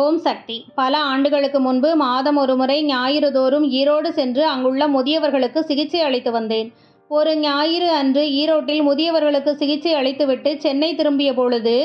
ஓம் சக்தி. பல ஆண்டுகளுக்கு முன்பு மாதம் ஒருமுறை ஞாயிறு தோறும் ஈரோடு சென்று அங்குள்ள முதியவர்களுக்கு சிகிச்சை அளித்து வந்தேன். ஒரு ஞாயிறு அன்று ஈரோட்டில் முதியவர்களுக்கு சிகிச்சை அளித்துவிட்டு சென்னை திரும்பிய பொழுது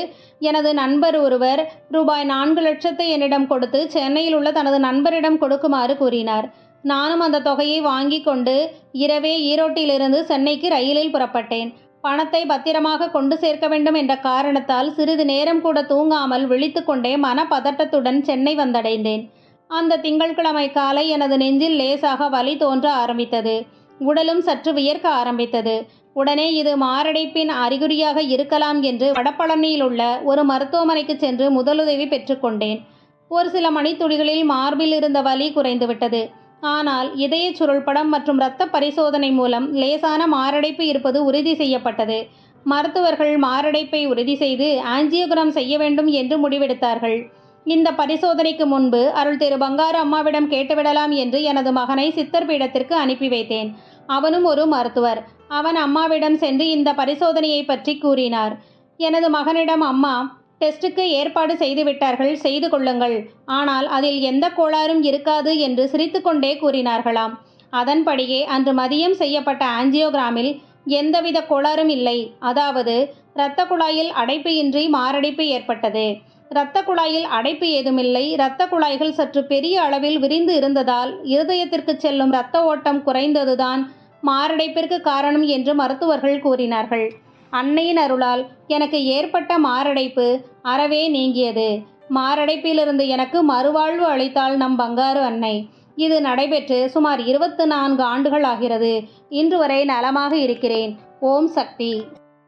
எனது நண்பர் ஒருவர் ரூபாய் நான்கு லட்சத்தை என்னிடம் கொடுத்து சென்னையில் உள்ள தனது நண்பரிடம் கொடுக்குமாறு கூறினார். நானும் அந்த தொகையை வாங்கி கொண்டு இரவே ஈரோட்டிலிருந்து சென்னைக்கு ரயிலில் புறப்பட்டேன். பணத்தை பத்திரமாக கொண்டு சேர்க்க வேண்டும் என்ற காரணத்தால் சிறிது நேரம் கூட தூங்காமல் விழித்துக்கொண்டே மனப்பதட்டத்துடன் சென்னை வந்தடைந்தேன். அந்த திங்கட்கிழமை காலை எனது நெஞ்சில் லேசாக வலி தோன்ற ஆரம்பித்தது. உடலும் சற்று வியர்க்க ஆரம்பித்தது. உடனே இது மாரடைப்பின் அறிகுறியாக இருக்கலாம் என்று வடபழனியில் உள்ள ஒரு மருத்துவமனைக்கு சென்று முதலுதவி பெற்றுக்கொண்டேன். ஒரு சில மணித்துளிகளில் மார்பில் இருந்த வலி குறைந்துவிட்டது. ஆனால் இதய சுருள்படம் மற்றும் இரத்த பரிசோதனை மூலம் லேசான மாரடைப்பு இருப்பது உறுதி செய்யப்பட்டது. மருத்துவர்கள் மாரடைப்பை உறுதி செய்து ஆஞ்சியோகிராம் செய்ய வேண்டும் என்று முடிவெடுத்தார்கள். இந்த பரிசோதனைக்கு முன்பு அருள் திரு பங்காரு அம்மாவிடம் கேட்டுவிடலாம் என்று எனது மகனை சித்தர் பீடத்திற்கு அனுப்பி வைத்தேன். அவனும் ஒரு மருத்துவர். அவன் அம்மாவிடம் சென்று இந்த பரிசோதனையை பற்றி கூறினார். எனது மகனிடம் அம்மா டெஸ்டுக்கு ஏற்பாடு செய்துவிட்டார்கள் செய்து கொள்ளுங்கள். ஆனால் அதில் எந்த கோளாறும் இருக்காது என்று சிரித்துக்கொண்டே கூறினார்களாம். அதன்படியே அன்று மதியம் செய்யப்பட்ட ஆஞ்சியோகிராமில் எந்தவித கோளாறும் இல்லை. அதாவது இரத்த குழாயில் அடைப்பு இன்றி மாரடைப்பு ஏற்பட்டது. இரத்த குழாயில் அடைப்பு ஏதுமில்லை. இரத்த குழாய்கள் சற்று பெரிய அளவில் விரிந்து இருந்ததால் இருதயத்திற்கு செல்லும் இரத்த ஓட்டம் குறைந்ததுதான் மாரடைப்பிற்கு காரணம் என்று மருத்துவர்கள் கூறினார்கள். அன்னையின் அருளால் எனக்கு ஏற்பட்ட மாரடைப்பு அறவே நீங்கியது. மாரடைப்பிலிருந்து எனக்கு மறுவாழ்வு அளித்தாள் நம் பங்காரு அன்னை. இது நடைபெற்று சுமார் இருபத்து நான்கு ஆண்டுகள் ஆகிறது. இன்று வரை நலமாக இருக்கிறேன். ஓம் சக்தி.